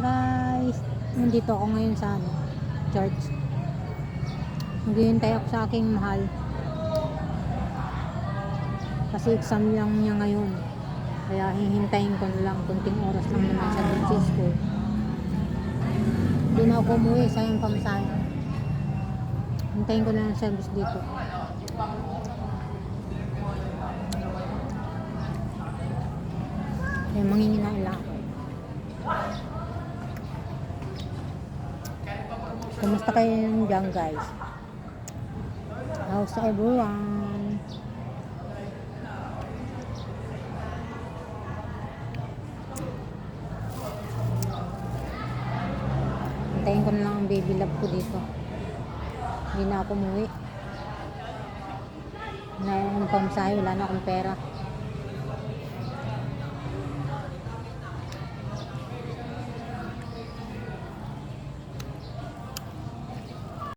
guys. Nandito ako ngayon sa ano, church. Naghihintay ako sa aking mahal. Kasi exam lang niya ngayon. Kaya hihintayin ko na lang kunting oras lang naman sa sa school. Hindi na ako umuwi, sayang pamasahe. Hintayin ko na lang ang service dito. Kaya manginginan lang ako. Kumusta kayo dyan guys? How's everyone? Hintayin ko na lang ang baby love ko dito. Hindi na ako umuwi. Wala akong pamasahe, wala na akong pera.